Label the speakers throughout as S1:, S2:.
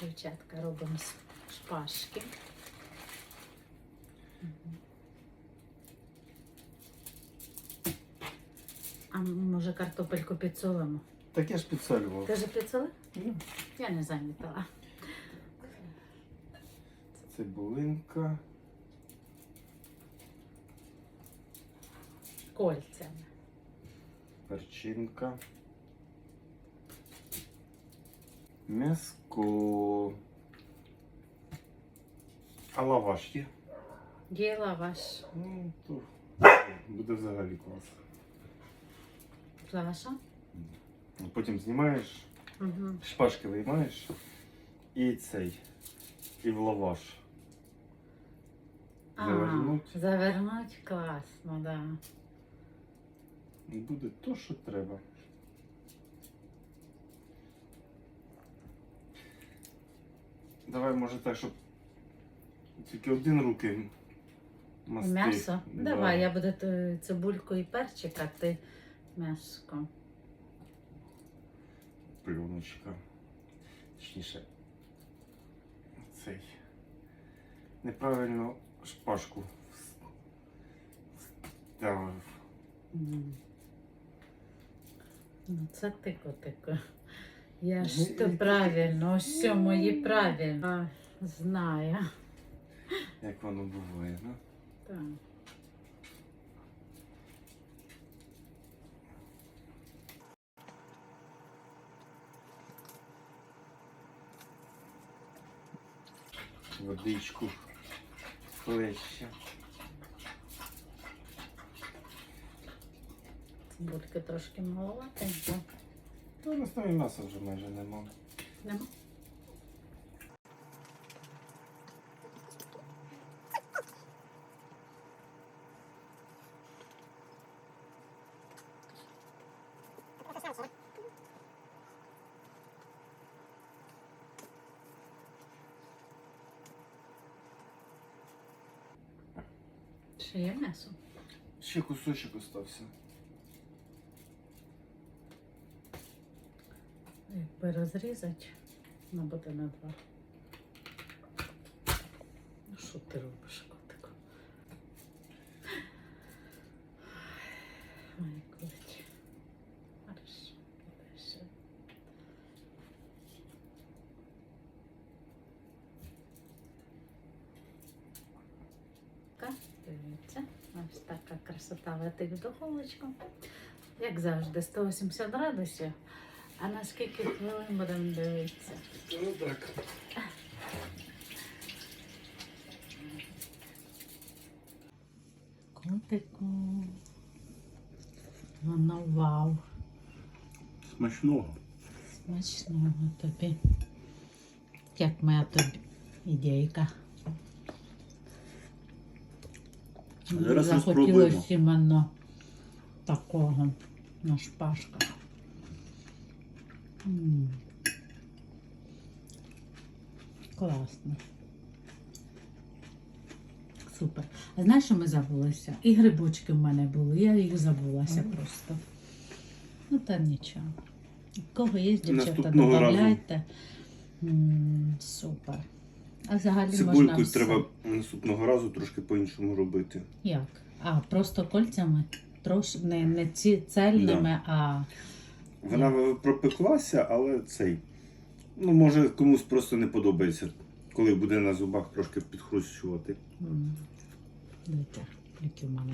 S1: Дівчатка робимо шпажки. А може картопельку підсолимо?
S2: Так я ж підсолював.
S1: Ти вже підсолив?
S2: Ну,
S1: Я не замітила.
S2: Цибулинка.
S1: Кольцями.
S2: Перчинка. М'яско. А лаваш є?
S1: Є лаваш.
S2: Ну, то буде взагалі клас.
S1: Лаваша?
S2: Ну, Потім знімаєш,
S1: Угу.
S2: шпажки виймаєш і цей. І в лаваш. Завернуть.
S1: Завернуть класно, да.
S2: І буде то, що треба. Давай, може так, щоб тільки один руки мастив.
S1: М'ясо?
S2: Да.
S1: Давай, я буду цибульку і перчик, а ти м'яско.
S2: Плюночка. Точніше. Цей. Неправильно шпажку вс- вставив.
S1: Ну, це ти котико. Я ж то правильно, ось все мої правильно. Знаю.
S2: Як воно буває, ну?
S1: Так.
S2: Водичку плеща.
S1: Цибульки трошки маловатенько.
S2: Та на столі м'яса вже майже нема.
S1: Нема? Ще є м'ясо?
S2: Ще кусочок остався.
S1: Якби розрізати, ну буде на два. Ну що ти робиш, котику? Ой, котик. Хорошо, дальше. Дивіться, ось така красота летить в духовочку. Як завжди, 180 градусів. А на скільки хвилин будемо дивитися?
S2: Ну так.
S1: Котику. Воно вау.
S2: Смачного.
S1: Смачного тобі. Як моя тобі ідейка. Захотілося
S2: розпробуємо.
S1: такого на шпажках. М. Класно. Супер. А знаєш, що ми забулися? І грибочки в мене були, я їх забулася
S2: Ага.
S1: просто. Ну та нічого. Кого є дівчата. М, Супер. А взагалі можна
S2: Цибульку
S1: все.
S2: треба наступного разу трошки по-іншому робити.
S1: Як? А, просто кольцями? Трош... Не, не ці цельними, а
S2: Вона пропеклася, але цей. Ну, може, комусь просто не подобається, коли буде на зубах трошки підхрущувати.
S1: м, дивіться, які в мене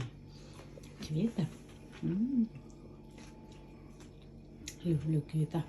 S1: квіти. М. Люблю квіти.